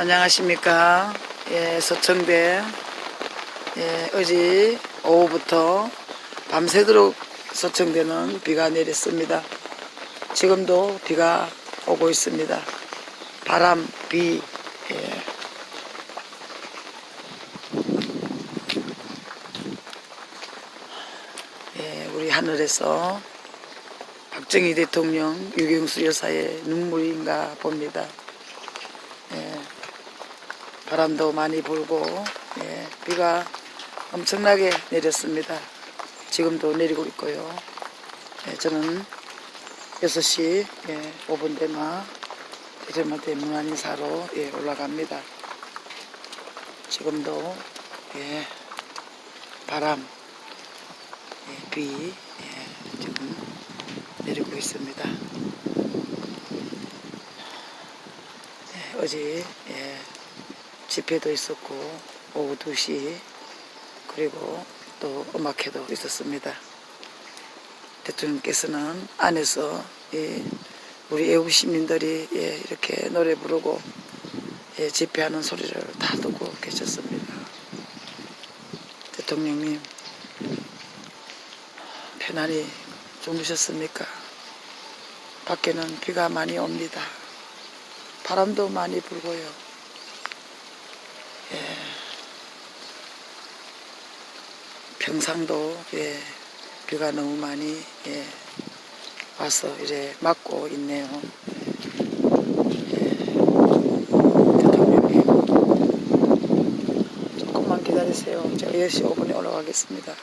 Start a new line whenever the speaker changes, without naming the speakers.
안녕하십니까. 예, 서청대. 예, 어제 오후부터 밤새도록 서청대는 비가 내렸습니다. 지금도 비가 오고 있습니다. 바람, 비, 예. 예, 우리 하늘에서 박정희 대통령, 유경수 여사의 눈물인가 봅니다. 예, 바람도 많이 불고 예, 비가 엄청나게 내렸습니다. 지금도 내리고 있고요. 예, 저는 6시 예, 5분 되나 이름한테 문안인사로 예, 올라갑니다. 지금도 예, 바람, 예, 비 예, 지금 내리고 있습니다. 예, 어제 예, 집회도 있었고 오후 2시 그리고 또 음악회도 있었습니다. 대통령께서는 안에서 예, 우리 애국 시민들이 예, 이렇게 노래 부르고 예, 집회하는 소리를 다 듣고 계셨습니다. 대통령님 편안히 주무셨습니까? 밖에는 비가 많이 옵니다. 바람도 많이 불고요. 예. 평상도 예, 비가 너무 많이 예, 와서 이제 맞고 있네요. 예. 조금만 기다리세요. 제가 10시 5분에 올라가겠습니다.